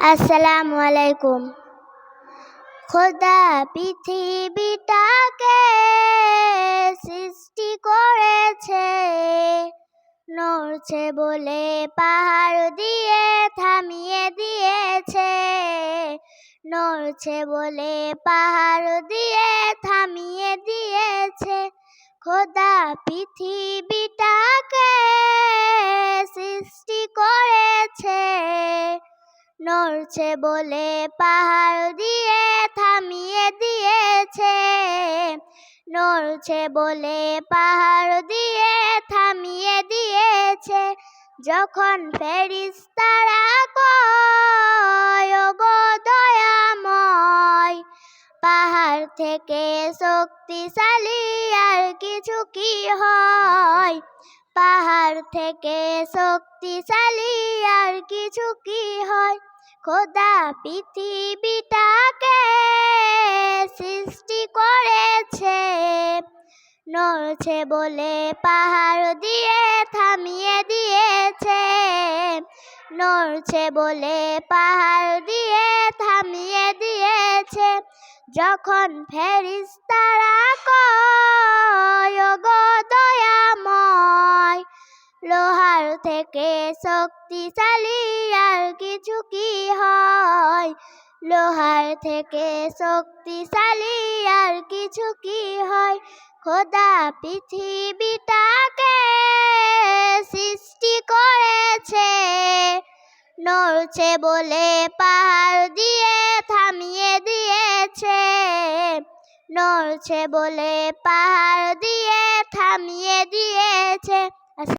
আসসালামু আলাইকুম খোদা পৃথিবীটাকে সৃষ্টি করেছে, নড়ছে বলে পাহাড় দিয়ে, থামিয়ে দিয়েছে। নড়ছে বলে পাহাড় দিয়ে, থামিয়ে দিয়েছে। খোদা পৃথিবীটাকে নড়ছে বলে পাহাড় দিয়ে, থামিয়ে দিয়েছে। নড়ছে বলে পাহাড় দিয়ে, থামিয়ে দিয়েছে। যখন ফেরিস্তারা কয় "ও গো দয়াময়, পাহাড় থেকে শক্তিশালী, আর কিছু কি হয়? পাহাড় থেকে শক্তিশালী আর কিছু কি হয়? খোদা পৃথিবীটাকে সৃষ্টি করেছে। নড়ছে বলে পাহাড় দিয়ে, থামিয়ে দিয়েছে। নড়ছে বলে পাহাড় দিয়ে, থামিয়ে দিয়েছে। যখন ফেরিস্তারা কয় থেকে শক্তিশালী আর কিছু কি হয়? লোহার থেকে শক্তিশালী আর কিছু কি হয়? খোদা পৃথিবীটাকে সৃষ্টি করেছে। নড়ছে বলে পাহাড় দিয়ে, থামিয়ে দিয়েছে। নড়ছে বলে পাহাড় দিয়ে, থামিয়ে দিয়েছে।